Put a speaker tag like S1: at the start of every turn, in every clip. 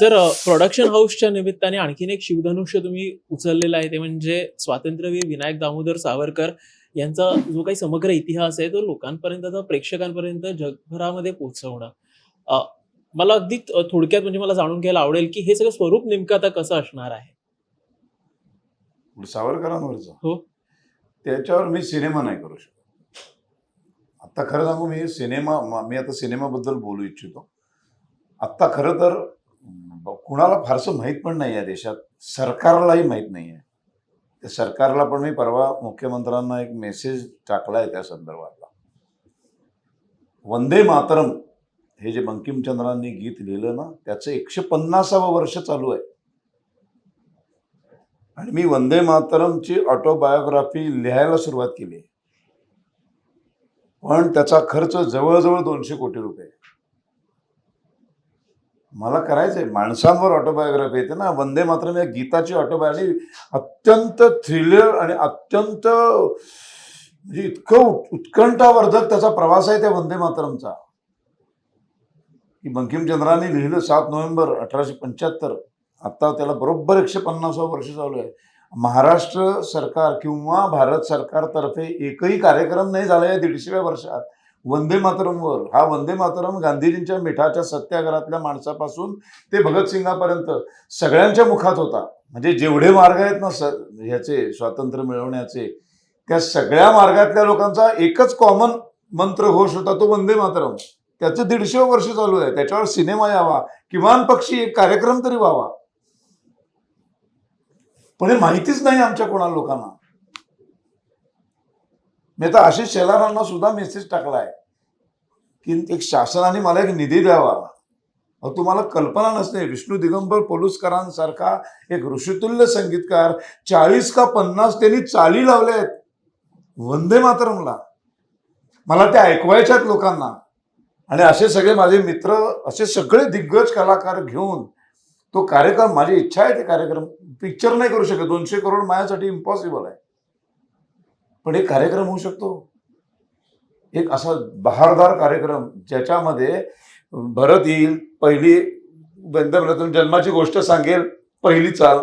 S1: Sir production हाऊसच्या निमित्ताने आणखीन एक शिवधनुष्य तुम्ही उचललेलं आहे ते म्हणजे स्वातंत्र्यवीर विनायक दामोदर सावरकर यांचा जो काही समग्र इतिहास आहे तो लोकांपर्यंत आता प्रेक्षकांपर्यंत जगभरामध्ये पोहोचवणं. मला अगदी थोडक्यात म्हणजे मला जाणून घ्यायला आवडेल की हे सगळं स्वरूप नेमकं आता कसं असणार आहे?
S2: सावरकरांवरचं?
S1: हो.
S2: त्याच्यावर मी सिनेमा नाही करू शकत. आत्ता खरं सांगू मी सिनेमा म- आता सिनेमाबद्दल बोलू इच्छितो. आत्ता खरं तर कुणाला फारसं माहीत पण नाही आहे देशात. सरकारलाही माहीत नाही आहे त्या सरकारला पण मी परवा मुख्यमंत्र्यांना एक मेसेज टाकला आहे त्या संदर्भातला. वंदे मातरम हे जे बंकिमचंद्रांनी गीत लिहिलं ना त्याचं एकशे पन्नासावं वर्ष चालू आहे. आणि मी वंदे मातरमची ऑटोबायोग्राफी लिहायला सुरुवात केली. पण त्याचा खर्च जवळजवळ दोनशे कोटी रुपये. मला करायचंय. माणसांवर ऑटोबायोग्राफी येते ना. वंदे मातरम या गीताची ऑटोबायोग्राफी अत्यंत थ्रिलर आणि अत्यंत म्हणजे इतकं उत्कंठावर्धक त्याचा प्रवास आहे त्या वंदे मातरमचा. की बंकिमचंद्रांनी लिहिलं सात नोव्हेंबर अठराशे पंच्याहत्तर. आता त्याला बरोबर एकशे पन्नासावं वर्ष चालू आहे. महाराष्ट्र सरकार किंवा भारत सरकारतर्फे एकही कार्यक्रम नाही झाला या दीडशेव्या वर्षात. वंदे मातरमवर हा वंदे मातरम गांधीजींच्या मिठाच्या सत्याग्रहातल्या माणसापासून ते भगतसिंगापर्यंत सगळ्यांच्या मुखात होता. म्हणजे जेवढे मार्ग आहेत ना स ह्याचे स्वातंत्र्य मिळवण्याचे त्या सगळ्या मार्गातल्या लोकांचा एकच कॉमन मंत्र घोष होता तो वंदे मातरम. त्याचं दीडशे वर्ष चालू आहे. त्याच्यावर सिनेमा यावा किमान पक्षी एक कार्यक्रम तरी व्हावा. पण हे माहितीच नाही आमच्या कोणा लोकांना. मी आता आशिष शेलारांना सुद्धा मेसेज टाकलाय की एक शासनाने मला एक निधी द्यावा. तुम्हाला कल्पना नसते. विष्णू दिगंबर पोलुसकरांसारखा एक ऋषितुल्य संगीतकार चाळीस का पन्नास त्यांनी चाली लावल्या आहेत वंदे मातरमला. मला ते ऐकवायच्यात लोकांना. आणि असे सगळे माझे मित्र असे सगळे दिग्गज कलाकार घेऊन तो कार्यक्रम माझी इच्छा आहे ते कार्यक्रम पिक्चर नाही करू शकत. दोनशे करोड माझ्यासाठी इम्पॉसिबल आहे. पण एक कार्यक्रम होऊ शकतो. एक असा बहारदार कार्यक्रम ज्याच्यामध्ये भरत येईल पहिली वंदे जन्माची गोष्ट सांगेल पहिली चाल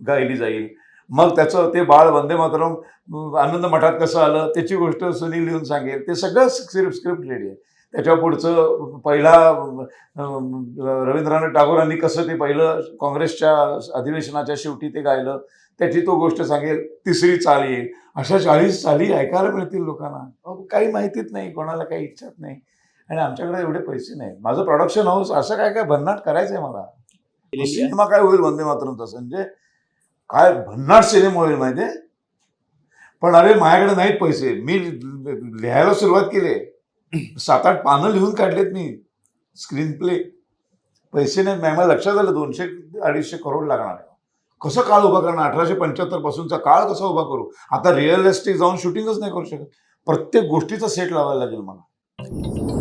S2: गायली जाईल. मग त्याचं ते बाळ वंदे मातरम आनंद मठात कसं आलं त्याची गोष्ट सुनील लिहून सांगेल ते सगळं स्क्रिप्ट स्क्रिप्ट रेडी आहे. त्याच्या पुढचं पहिला रवींद्रनाथ टागोरांनी कसं ते पहिलं काँग्रेसच्या अधिवेशनाच्या शेवटी ते गायलं त्याची तो गोष्ट सांगेल तिसरी चाल येईल. अशा चाळीस चाली ऐकायला मिळतील लोकांना. काही माहितीच नाही कोणाला काही इच्छाच नाही. आणि आमच्याकडे एवढे पैसे नाही माझं प्रोडक्शन हाऊस असं काय काय भन्नाट करायचंय मला. सिनेमा काय होईल वंदे मातरमचा संजय काय भन्नाट सिनेमा होईल माहितीये? पण अरे माझ्याकडे नाहीत पैसे. मी लिहायला सुरुवात केली सात आठ पानं लिहून काढलेत मी. स्क्रीन प्ले पैसे नाही मॅम लक्षात आलं दोनशे अडीचशे करोड लागणार आहे. कसं काळ उभा करणार अठराशे पंच्याहत्तर पासूनचा काळ कसा उभा करू? आता रिअल एस्टेट जाऊन शूटिंगच नाही करू शकत. प्रत्येक गोष्टीचा सेट लावायला लागेल मला.